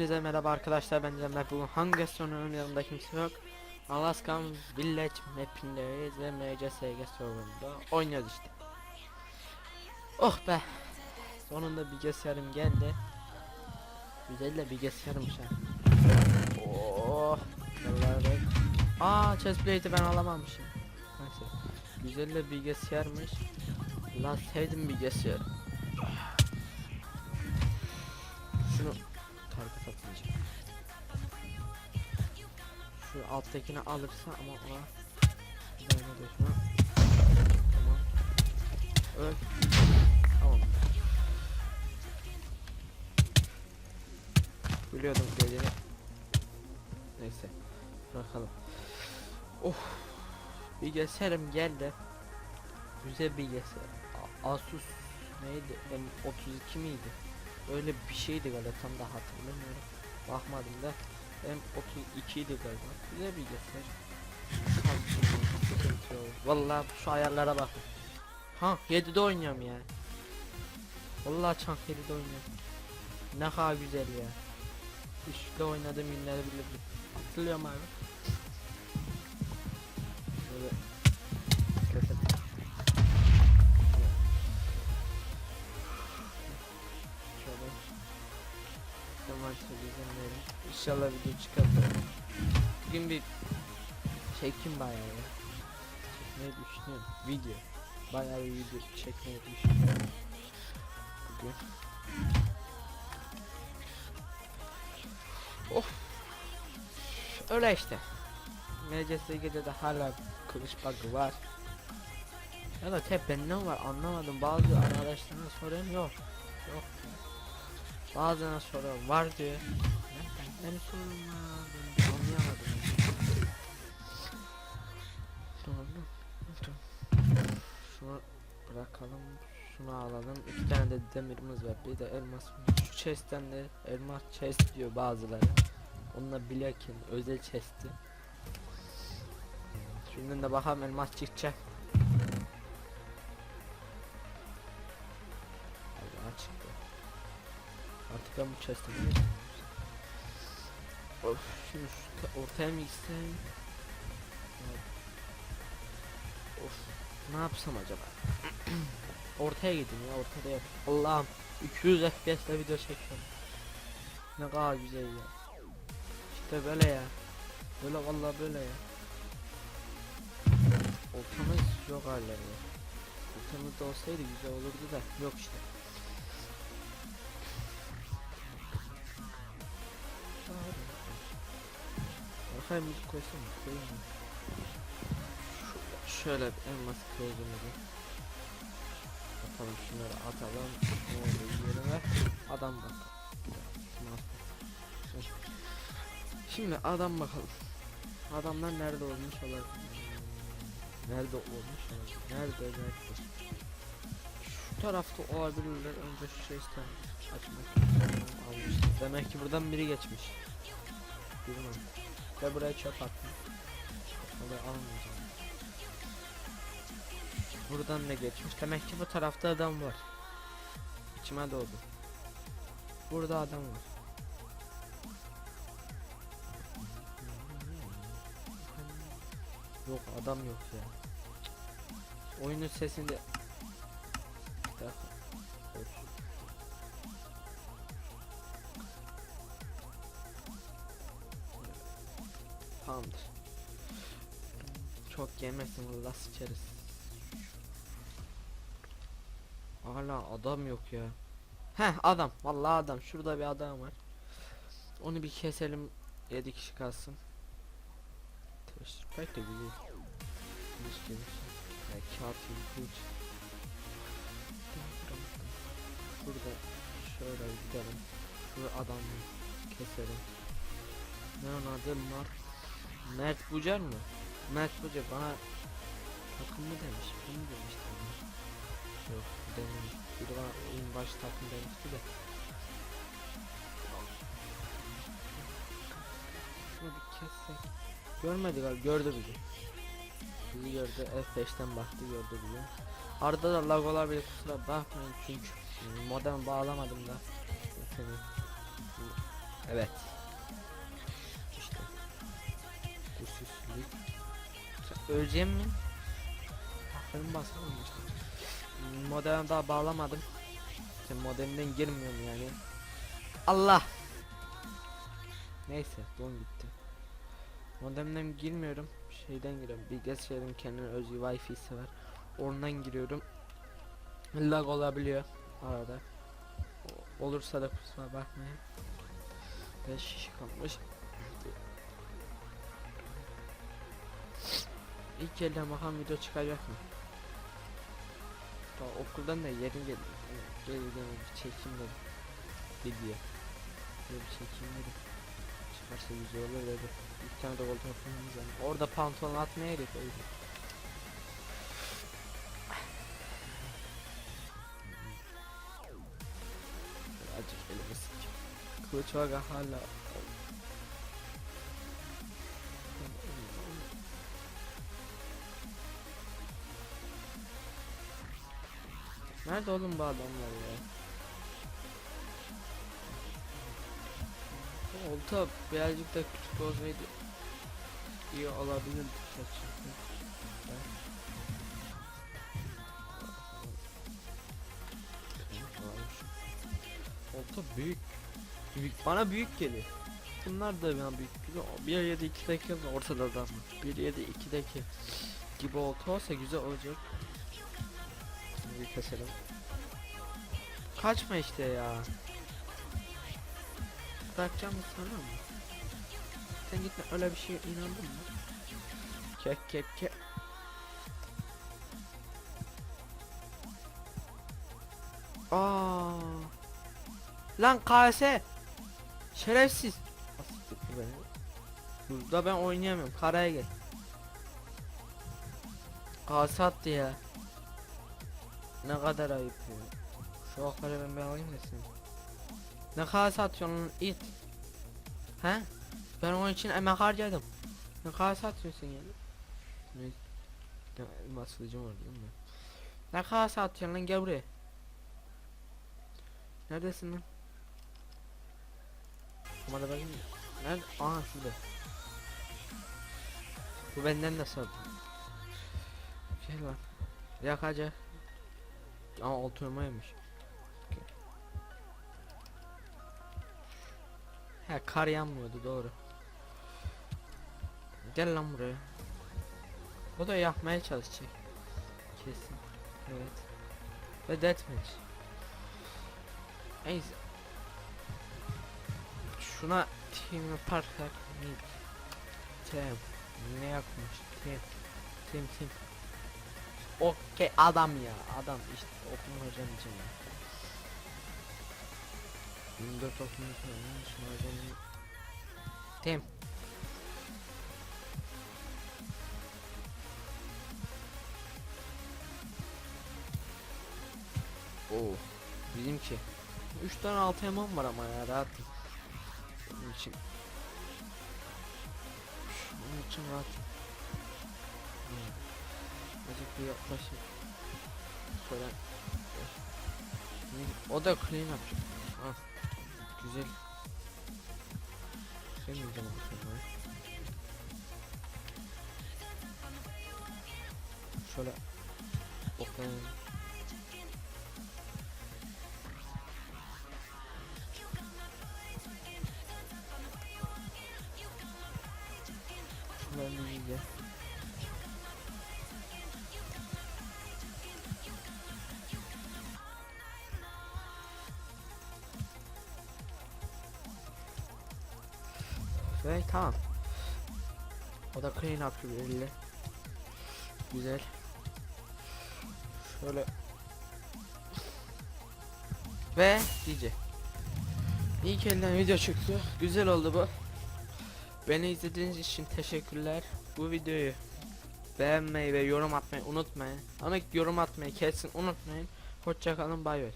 Hepinize merhaba arkadaşlar ben Cemre. Bugün hangi sonunun yanında kimse yok? Alaskan Village mapindeyiz ve MCSG serverında oynuyoruz işte. Oh be! Sonunda bilgisayarım geldi. Güzel de bilgisayarmış ha. Oh Vallahi be. Aa chestplate'i ben alamamışım. Neyse. Güzel de bilgisayarmış. Lan sevdim bilgisayarı atacağım. Şu alttakini alırsa ama ona Üzerine dökme. Tamam. Öl. Tamam. Biliyordum geleceğini. Neyse. Bırakalım. Of. Bilgisayarım geldi. Güzel bilgisayar. Asus neydi? M32 miydi? Öyle bir şeydi galiba tam da hatırlamıyorum. Bakmadım da M32 idi galiba. Güzel bir göster. Vallahi şu ayarlara bakın. Ha 7'de oynuyorum ya. Vallahi çank 7'de oynuyorum. Ne kadar güzel ya. Üçte oynadığım günleri bilirdim. Hatırlıyorum abi. İnşallah video çıkartırım. Bugün bir çekim bayağı ya. Çekmeyi düşünüyorum. Video. Bayağı bir video çekmeyi düşünüyorum. Bugün. Of. Öyle işte. MCSG'de de hala kılıç bug'ı var. Ya da tek bende var anlamadım. Bazı arkadaşlarına soruyorum yok. Yok. Bazılarına soruyorum var diyor. Ben, ben sormadım. Anlayamadım. Doğru. Şunu bırakalım. Şunu alalım. İki tane de demirimiz var. Bir de elmas. Şu chest'ten de elmas chest diyor bazıları. Onunla bilekin özel chest'i. Şimdi de bakalım elmas çıkacak. Allah çıktı. Artık ben bu gireyim. Of şu ta- ortaya mı gitsem? Of ne yapsam acaba? ortaya gideyim ya ortada yap. Allah'ım 200 FPS ile video çekiyorum. Ne kadar güzel ya. İşte böyle ya. Böyle vallahi böyle ya. Ortamız yok hala ya. Ortamızda olsaydı güzel olurdu da yok işte. Bakayım müzik koysana. Mı? Şöyle bir elmas kılıcımızı. Atalım şunları atalım. Ne oluyor yerine? Adam bak. Şimdi adam bakalım. Adamlar nerede olmuş olabilir? Nerede olmuş olabilir? Nerede nerede? Şu tarafta olabilirler. Önce şu şeyden açmak. Almıştım. Demek ki buradan biri geçmiş. Bilmem. Ve buraya çöp attım. Oraya almayacağım. Buradan ne geçmiş? Demek ki bu tarafta adam var. İçime doğdu. Burada adam var. Yok adam yok ya. Oyunun sesinde Tamamdır. Çok yemesin valla sıçarız. Hala adam yok ya. Heh adam. Vallahi adam. Şurada bir adam var. Onu bir keselim. 7 kişi kalsın. Teşekkür pek de güzel. Kılıç gelir. Yani kağıt gibi. Şurada şöyle gidelim. Şu adamı keselim. Ne onun adı Mert Mert Bucar mı? Mert Bucar bana takım mı demiş? Bunu demişti onlar. Yok dememiş. Biri bana oyun baş takım demişti de. Şunu bir kessek. Görmedi galiba gördü bizi. Bizi gördü F5'ten baktı gördü bizi. Arada da lag olabilir kusura bakmayın çünkü modem bağlamadım da. Evet. Öleceğim mi? Aferin basalım işte. Modem daha bağlamadım. Sen modemden girmiyorum yani. Allah. Neyse don gitti. Modemden girmiyorum. Şeyden giriyorum. Bilgisayarın kendine özgü wifi'si var. Oradan giriyorum. Lag olabiliyor arada. Olursa da kusura bakmayın. 5 kişi kalmış. İlk elden bakan video çıkacak mı? Daha okuldan da geldi. Gel gel bir çekim dedim. Video. Böyle bir çekim. Çıkarsa güzel olur dedi. Bir tane de gol toplamamız lazım. Orada pantolon atmaya gerek öyle. Acık elime sıkacağım. Kılıç hala. Nerede oğlum bu adamlar ya? Olta birazcık da küçük olsaydı iyi olabilirdi saçma. Olta büyük. Büyük bana büyük geliyor. Bunlar da bana büyük geliyor. 1 7 2'deki ortada da 1 7 2'deki gibi olta olsa güzel olacak. Bir keselim. Kaçma işte ya. Bırakacağım mı sana mı? Sen gitme öyle bir şeye inandın mı? Kek kek kek. Aa. Lan KS. Şerefsiz. Burada ben oynayamıyorum. Karaya gel. KS attı ya. Ne kadar ayıp ya. Şu akları ben bir alayım da. Ne kadar satıyorsun it? He? Ben onun için emek harcadım. Ne kadar satıyorsun ya? Ne? Kılıcım var değil mi? Ne kadar satıyorsun lan gel buraya. Neredesin lan? Ama da bakayım. Nerede? Aha şurada. Bu benden de sordu. Gel lan. Yakacak. Ama oturmaymış. He kar yanmıyordu doğru. Gel lan buraya. O da yapmaya çalışacak. Kesin. Evet. Ve deathmatch. Neyse. Şuna team yaparsak mid. Team. Ne yapmış? Team. Team team. Okey adam ya adam işte okuma hocam için ya. 24 okuma hocam. Team. Oo. Bizimki. 3 tane altı emam var ama ya rahatım. Bunun için. Bunun için rahatım. Hmm. Azıcık bir yaklaşayım. Şöyle. O da clean up. Ah. Güzel. Sevmeyeceğim o kısımları. Şöyle. Oklayalım. Şunları iyice. Ve tamam. O da clean up gibi elle. Güzel. Şöyle. Ve diyecek. İlk elden video çıktı. Güzel oldu bu. Beni izlediğiniz için teşekkürler. Bu videoyu beğenmeyi ve yorum atmayı unutmayın. Ama yorum atmayı kesin unutmayın. Hoşçakalın bay bay.